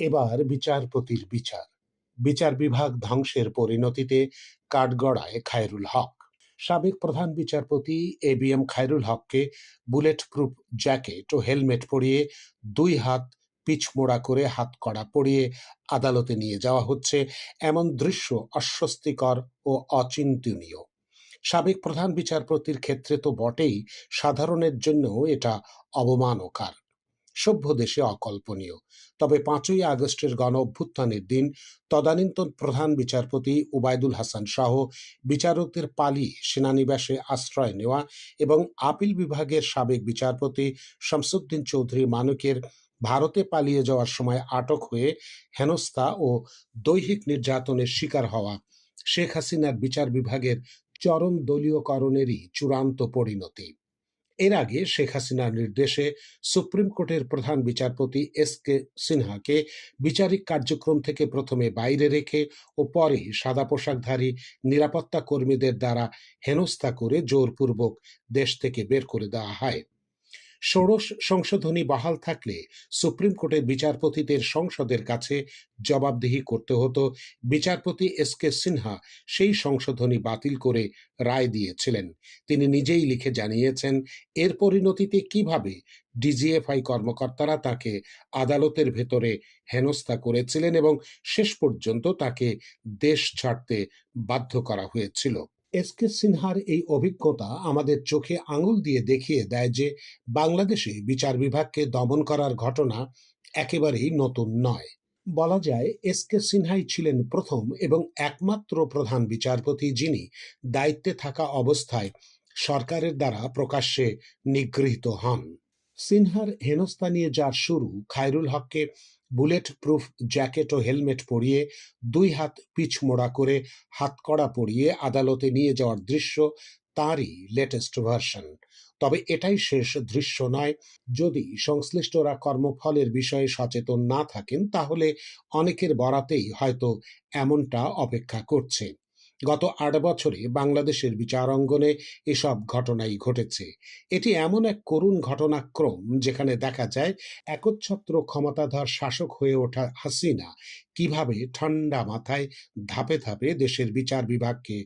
এবার বিচারপতির বিচার। বিচার বিভাগ ধ্বংসের পরিণতিতে কাঠগড়ায় খায়রুল হক। সাবেক প্রধান বিচারপতি এ বি এম খায়রুল হককে বুলেট প্রুফ জ্যাকেট ও হেলমেট পরিয়ে দুই হাত পিছমোড়া করে হাত কড়া পরিয়ে আদালতে নিয়ে যাওয়া হচ্ছে এমন দৃশ্য অস্বস্তিকর ও অচিন্তনীয়। সাবেক প্রধান বিচারপতির ক্ষেত্রে তো বটেই, সাধারণের জন্যও এটা অবমানকার। সভ্য দেশে অকল্পনীয়। তবে পাঁচই আগস্টের গণ অভ্যুত্থানের দিন তদানীন্তন প্রধান বিচারপতি উবায়দুল হাসান সহ বিচারকদের পালিয়ে সেনানিবাসে আশ্রয় নেওয়া এবং আপিল বিভাগের সাবেক বিচারপতি শামসুদ্দিন চৌধুরী মানুকের ভারতে পালিয়ে যাওয়ার সময় আটক হয়ে হেনস্থা ও দৈহিক নির্যাতনের শিকার হওয়া শেখ হাসিনার বিচার বিভাগের চরম দলীয়করণেরই চূড়ান্ত পরিণতি। এর আগে শেখ হাসিনার নির্দেশে সুপ্রিম কোর্টের প্রধান বিচারপতি এস কে সিনহাকে বিচারিক কার্যক্রম থেকে প্রথমে বাইরে রেখে ও পরে সাদা পোশাকধারী নিরাপত্তা কর্মীদের দ্বারা হেনস্থা করে জোরপূর্বক দেশ থেকে বের করে দেওয়া হয়। ষোড়শ সংশোধনী বহাল থাকলে সুপ্রিম কোর্টের বিচারপতিদের সংসদের কাছে জবাবদিহি করতে হতো। বিচারপতি এস কে সিনহা সেই সংশোধনী বাতিল করে রায় দিয়েছিলেন। তিনি নিজেই লিখে জানিয়েছেন, এর পরিণতিতে কীভাবে ডিজিএফআই কর্মকর্তারা তাকে আদালতের ভেতরে হেনস্থা করেছিলেন এবং শেষ পর্যন্ত তাকে দেশ ছাড়তে বাধ্য করা হয়েছিল। এস কে সিনহার এই অভিজ্ঞতা আমাদের চোখে আঙুল দিয়ে দেখিয়ে দেয় যে বাংলাদেশে বিচার বিভাগকে দমন করার ঘটনা একেবারেই নতুন নয়। বলা যায়, এস কে সিনহাই ছিলেন প্রথম এবং একমাত্র প্রধান বিচারপতি যিনি দায়িত্বে থাকা অবস্থায় সরকারের দ্বারা প্রকাশ্যে নিগৃহীত হন। সিনহার হেনস্থা নিয়ে যার শুরু খায়রুল হককে বুলেট প্রুফ জ্যাকেট ও হেলমেট পরিয়ে দুই হাত পিছমোড়া করে হাতকড়া পরিয়ে আদালতে নিয়ে যাওয়ার দৃশ্য তারই লেটেস্ট ভার্সন তবে এটাই শেষ দৃশ্য নয়। যদি সংশ্লিষ্টরা কর্মফলের বিষয়ে সচেতন না থাকেন, তাহলে অনেকের বরাতেই হয়তো এমনটা অপেক্ষা করছে। গত আট বছরে বাংলাদেশের বিচার অঙ্গনে এসব ঘটনাই ঘটেছে। এটি এমন এক করুণ ঘটনাক্রম যেখানে দেখা যায় একচ্ছত্র ক্ষমতাধর শাসক হয়ে ওঠা হাসিনা কীভাবে ঠান্ডা মাথায় ধাপে ধাপে দেশের বিচার বিভাগকে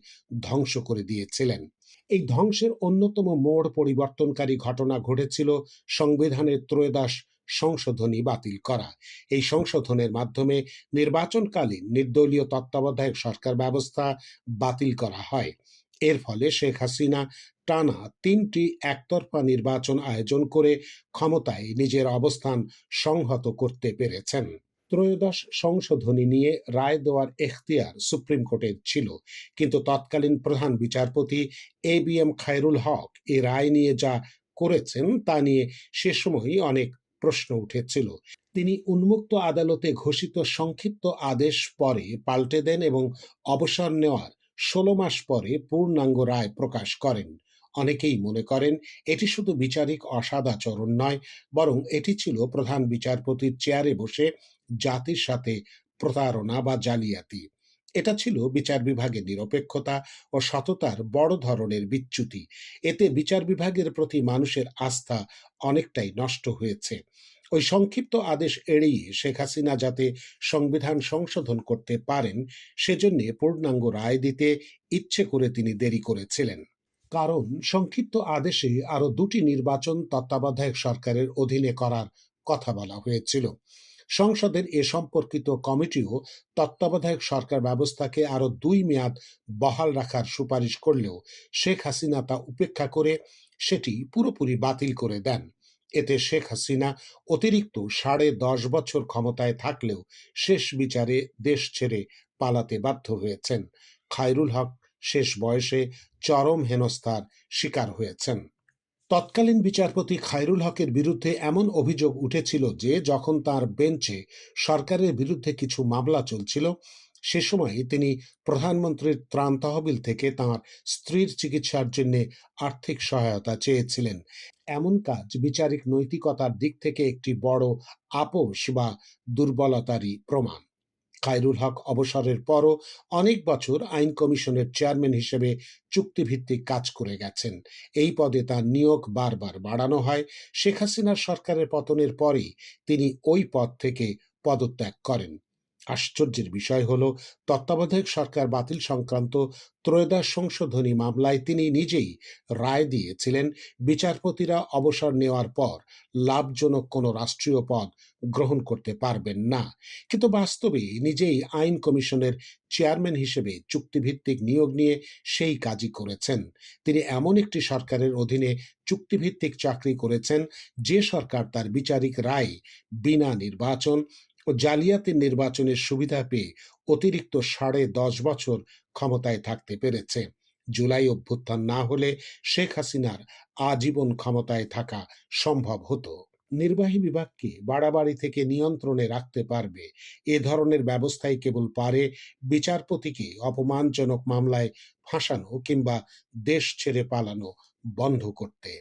ধ্বংস করে দিয়েছিলেন। এই ধ্বংসের অন্যতম মোড় পরিবর্তনকারী ঘটনা ঘটেছিল সংবিধানের ত্রয়োদশ সংশোধনী বাতিল করা। এই সংশোধনের মাধ্যমে নির্বাচনকালীন নির্দলীয় তত্ত্বাবধায়ক সরকার ব্যবস্থা বাতিল করা হয়। এর ফলে শেখ হাসিনা টানা তিনটি একতরফা নির্বাচন আয়োজন করে ক্ষমতায় নিজের অবস্থান সংহত করতে পেরেছেন। ত্রয়োদশ সংশোধনী নিয়ে রায় দেওয়ার এখতিয়ার সুপ্রিম কোর্টের ছিল, কিন্তু তৎকালীন প্রধান বিচারপতি A B M Khairul Haque এ রায় নিয়ে যা করেছেন তা নিয়ে সে সময়ই অনেক প্রশ্ন উঠেছিল। তিনি উন্মুক্ত আদালতে ঘোষিত সংক্ষিপ্ত আদেশ পরে পাল্টে দেন এবং অবসর নেওয়ার ষোলো মাস পরে পূর্ণাঙ্গ রায় প্রকাশ করেন। অনেকেই মনে করেন এটি শুধু বিচারিক অসাদাচরণ নয়, বরং এটি ছিল প্রধান বিচারপতির চেয়ারে বসে জাতির সাথে প্রতারণা বা জালিয়াতি। এটা ছিল বিচার বিভাগের নিরপেক্ষতা ও সততার বড় ধরনের বিচ্যুতি। এতে বিচার বিভাগের প্রতি মানুষের আস্থা অনেকটাই নষ্ট হয়েছে। ওই সংক্ষিপ্ত আদেশ এড়িয়ে শেখ হাসিনা যাতে সংবিধান সংশোধন করতে পারেন, সেজন্যে পূর্ণাঙ্গ রায় দিতে ইচ্ছে করে তিনি দেরি করেছিলেন। কারণ সংক্ষিপ্ত আদেশে আরও দুটি নির্বাচন তত্ত্বাবধায়ক সরকারের অধীনে করার কথা বলা হয়েছিল। সংসদের এ সম্পর্কিত কমিটিও তত্ত্বাবধায়ক সরকার ব্যবস্থাকে আরও দুই মেয়াদ বহাল রাখার সুপারিশ করলেও শেখ হাসিনা তা উপেক্ষা করে সেটি পুরোপুরি বাতিল করে দেন। এতে শেখ হাসিনা অতিরিক্ত সাড়ে দশ বছর ক্ষমতায় থাকলেও শেষ বিচারে দেশ ছেড়ে পালাতে বাধ্য হয়েছেন। খায়রুল হক শেষ বয়সে চরম হেনস্থার শিকার হয়েছেন। তৎকালীন বিচারপতি খায়রুল হকের বিরুদ্ধে এমন অভিযোগ উঠেছিল যে, যখন তার বেঞ্চে সরকারের বিরুদ্ধে কিছু মামলা চলছিল, সে সময় তিনি প্রধানমন্ত্রীর ত্রাণ তহবিল থেকে তাঁর স্ত্রীর চিকিৎসার জন্য আর্থিক সহায়তা চেয়েছিলেন। এমন কাজ বিচারিক নৈতিকতার দিক থেকে একটি বড় আপোষ বা দুর্বলতারই প্রমাণ। খায়রুল হক অবসরের পরও অনেক বছর আইন কমিশনের চেয়ারম্যান হিসেবে চুক্তিভিত্তিক কাজ করে গেছেন। এই পদে তার নিয়োগ বারবার বাড়ানো হয়। শেখ হাসিনার সরকারের পতনের পরেই তিনি ওই পদ থেকে পদত্যাগ করেন। আশ্চর্যের বিষয় হল, তত্ত্বাবধায়ক সরকার বাতিল সংক্রান্ত ত্রয়োদশ সংশোধনী মামলায় তিনি নিজেই রায় দিয়েছিলেন, বিচারপতিরা অবসর নেওয়ার পর লাভজনক কোনো রাষ্ট্রীয় পদ গ্রহণ করতে পারবেন না। কিন্তু বাস্তবে নিজেই আইন কমিশনের চেয়ারম্যান হিসেবে চুক্তিভিত্তিক নিয়োগ নিয়ে সেই কাজই করেছেন। তিনি এমন একটি সরকারের অধীনে চুক্তিভিত্তিক চাকরি করেছেন, যে সরকার তার বিচারিক রায় বিনা নির্বাচন ও জালিয়াতির নির্বাচনের সুবিধা পেয়ে অতিরিক্ত সাড়ে দশ বছর ক্ষমতায় থাকতে পেরেছে। জুলাই অভ্যুত্থান না হলে শেখ হাসিনার আজীবন ক্ষমতায় থাকা সম্ভব হতো। নির্বাহী বিভাগকে বাড়াবাড়ি থেকে নিয়ন্ত্রণে রাখতে পারবে। এ ধরনের ব্যবস্থাই কেবল পারে বিচারপতিকে অপমানজনক মামলায় ফাঁসানো কিংবা দেশ ছেড়ে পালানো বন্ধ করতে।